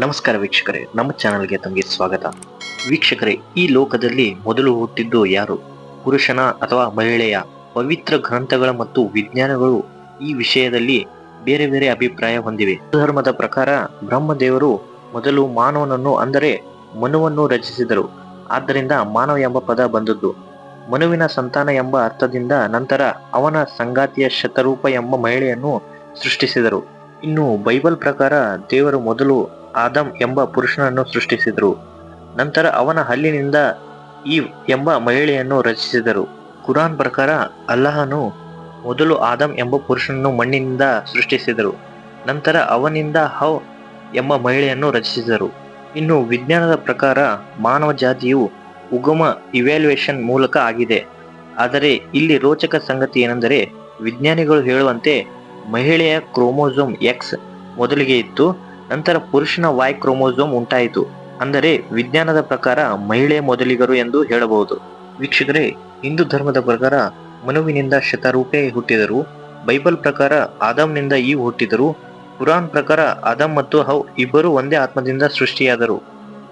ನಮಸ್ಕಾರ ವೀಕ್ಷಕರೇ, ನಮ್ಮ ಚಾನಲ್ಗೆ ತಮಗೆ ಸ್ವಾಗತ. ವೀಕ್ಷಕರೇ, ಈ ಲೋಕದಲ್ಲಿ ಮೊದಲು ಹುಟ್ಟಿದ್ದು ಯಾರು? ಪುರುಷನ ಅಥವಾ ಮಹಿಳೆಯ? ಪವಿತ್ರ ಗ್ರಂಥಗಳ ಮತ್ತು ವಿಜ್ಞಾನಗಳು ಈ ವಿಷಯದಲ್ಲಿ ಬೇರೆ ಬೇರೆ ಅಭಿಪ್ರಾಯ ಹೊಂದಿವೆ. ಹಿಂದೂ ಧರ್ಮದ ಪ್ರಕಾರ ಬ್ರಹ್ಮದೇವರು ಮೊದಲು ಮಾನವನನ್ನು ಅಂದರೆ ಮನುವನ್ನು ರಚಿಸಿದರು. ಆದ್ದರಿಂದ ಮಾನವ ಎಂಬ ಪದ ಬಂದದ್ದು. ಮನುವಿನ ಸಂತಾನ ಎಂಬ ಅರ್ಥದಿಂದ ನಂತರ ಅವನ ಸಂಗಾತಿಯ ಶತರೂಪ ಎಂಬ ಮಹಿಳೆಯನ್ನು ಸೃಷ್ಟಿಸಿದರು. ಇನ್ನು ಬೈಬಲ್ ಪ್ರಕಾರ ದೇವರು ಮೊದಲು ಆದಮ್ ಎಂಬ ಪುರುಷನನ್ನು ಸೃಷ್ಟಿಸಿದರು. ನಂತರ ಅವನ ಹಲ್ಲಿನಿಂದ ಈವ್ ಎಂಬ ಮಹಿಳೆಯನ್ನು ರಚಿಸಿದರು. ಕುರಾನ್ ಪ್ರಕಾರ ಅಲ್ಲಾಹನು ಮೊದಲು ಆದಮ್ ಎಂಬ ಪುರುಷನನ್ನು ಮಣ್ಣಿನಿಂದ ಸೃಷ್ಟಿಸಿದರು. ನಂತರ ಅವನಿಂದ ಹವ್ ಎಂಬ ಮಹಿಳೆಯನ್ನು ರಚಿಸಿದರು. ಇನ್ನು ವಿಜ್ಞಾನದ ಪ್ರಕಾರ ಮಾನವ ಜಾತಿಯು ಉಗಮ ಇವ್ಯಾಲ್ಯೂಯೇಷನ್ ಮೂಲಕ ಆಗಿದೆ. ಆದರೆ ಇಲ್ಲಿ ರೋಚಕ ಸಂಗತಿ ಏನೆಂದರೆ ವಿಜ್ಞಾನಿಗಳು ಹೇಳುವಂತೆ ಮಹಿಳೆಯ ಕ್ರೋಮೋಸೋಮ್ ಎಕ್ಸ್ ಮೊದಲಿಗೆ ಇತ್ತು. ನಂತರ ಪುರುಷನ ವಾಯ್ ಕ್ರೋಮೋಸೋಮ್ ಉಂಟಾಯಿತು. ಅಂದರೆ ವಿಜ್ಞಾನದ ಪ್ರಕಾರ ಮಹಿಳೆ ಮೊದಲಿಗರು ಎಂದು ಹೇಳಬಹುದು. ವೀಕ್ಷಕರೇ, ಹಿಂದೂ ಧರ್ಮದ ಪ್ರಕಾರ ಮನುವಿನಿಂದ ಶತರೂಪೆ ಹುಟ್ಟಿದರು. ಬೈಬಲ್ ಪ್ರಕಾರ ಆದಮ್ನಿಂದ ಈ ಹುಟ್ಟಿದರು. ಕುರಾನ್ ಪ್ರಕಾರ ಆದಮ್ ಮತ್ತು ಹೌ ಇಬ್ಬರು ಒಂದೇ ಆತ್ಮದಿಂದ ಸೃಷ್ಟಿಯಾದರು.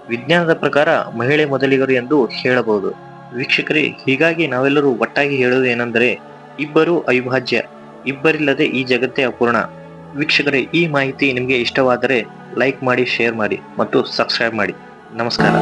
ವಿಜ್ಞಾನದ ಪ್ರಕಾರ ಮಹಿಳೆ ಮೊದಲಿಗರು ಎಂದು ಹೇಳಬಹುದು. ವೀಕ್ಷಕರೇ, ಹೀಗಾಗಿ ನಾವೆಲ್ಲರೂ ಒಟ್ಟಾಗಿ ಹೇಳುವುದೇನೆಂದರೆ ಇಬ್ಬರು ಅವಿಭಾಜ್ಯ, ಇಬ್ಬರಿಲ್ಲದೆ ಈ ಜಗತ್ತೇ ಅಪೂರ್ಣ. ವೀಕ್ಷಕರೇ ಈ ಮಾಹಿತಿ ನಿಮಗೆ ಇಷ್ಟವಾದರೆ ಲೈಕ್ ಮಾಡಿ ಶೇರ್ ಮಾಡಿ ಮತ್ತು ಸಬ್ಸ್ಕ್ರೈಬ್ ಮಾಡಿ. ನಮಸ್ಕಾರ.